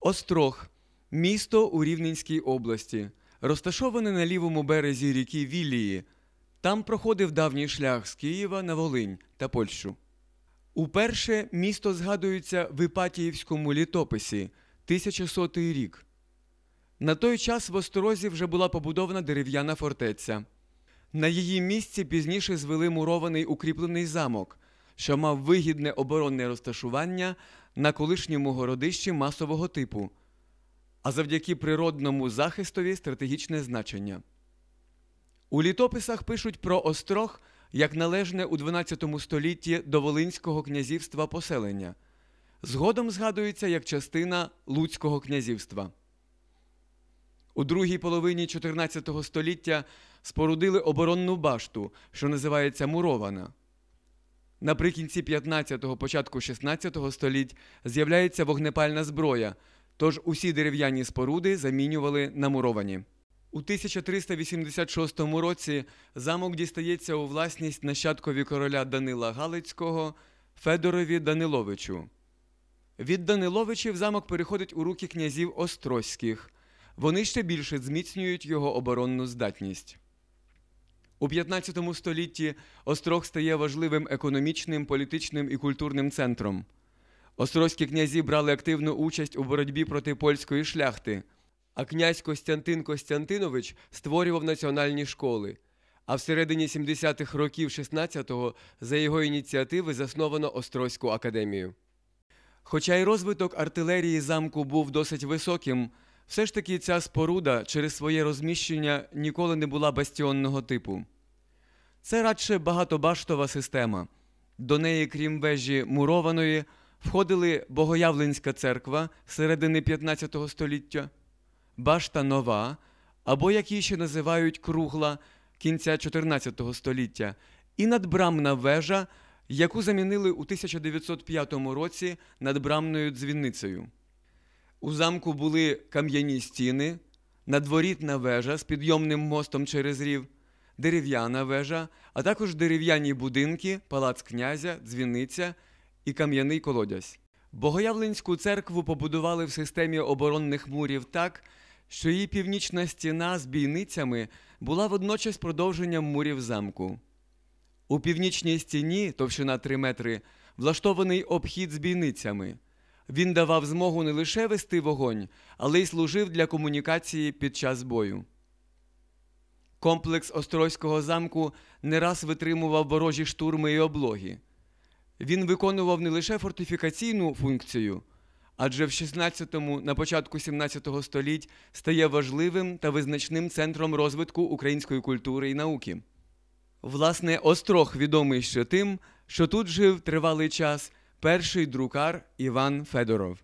Острог місто у Рівненській області, розташоване на лівому березі ріки Вілії. Там проходив давній шлях з Києва на Волинь та Польщу. Уперше місто згадується в Іпатіївському літописі 1100 рік. На той час в Острозі вже була побудована дерев'яна фортеця. На її місці пізніше звели мурований укріплений замок, що мав вигідне оборонне розташування на колишньому городищі масового типу, а завдяки природному захистові стратегічне значення. У літописах пишуть про острог як належне у 12 столітті до Волинського князівства поселення. Згодом згадується як частина Луцького князівства. У другій половині 14 століття спорудили оборонну башту, що називається Мурована. Наприкінці 15-го, початку 16 століть з'являється вогнепальна зброя, тож усі дерев'яні споруди замінювали на муровані. У 1386 році замок дістається у власність нащадкові короля Данила Галицького Федорові Даниловичу. Від Даниловичів замок переходить у руки князів Острозьких. Вони ще більше зміцнюють його оборонну здатність. У 15 столітті Острог стає важливим економічним, політичним і культурним центром. Острозькі князі брали активну участь у боротьбі проти польської шляхти, а князь Костянтин Костянтинович створював національні школи. А всередині 70-х років 16-го за його ініціативи засновано Острозьку академію. Хоча й розвиток артилерії замку був досить високим, все ж таки ця споруда через своє розміщення ніколи не була бастіонного типу. Це радше багатобаштова система. До неї, крім вежі мурованої, входили Богоявленська церква середини 15 століття, башта нова, або як її ще називають кругла кінця 14 століття, і надбрамна вежа, яку замінили у 1905 році надбрамною дзвіницею. У замку були кам'яні стіни, надворітна вежа з підйомним мостом через рів, дерев'яна вежа, а також дерев'яні будинки, палац князя, дзвіниця і кам'яний колодязь. Богоявленську церкву побудували в системі оборонних мурів так, що її північна стіна з бійницями була водночас продовженням мурів замку. У північній стіні, товщина 3 метри, влаштований обхід з бійницями. Він давав змогу не лише вести вогонь, але й служив для комунікації під час бою. Комплекс Острозького замку не раз витримував ворожі штурми і облоги. Він виконував не лише фортифікаційну функцію, адже в 16-му, на початку 17-го століть стає важливим та визначним центром розвитку української культури і науки. Власне, Острог відомий ще тим, що тут жив тривалий час перший друкар Іван Федоров.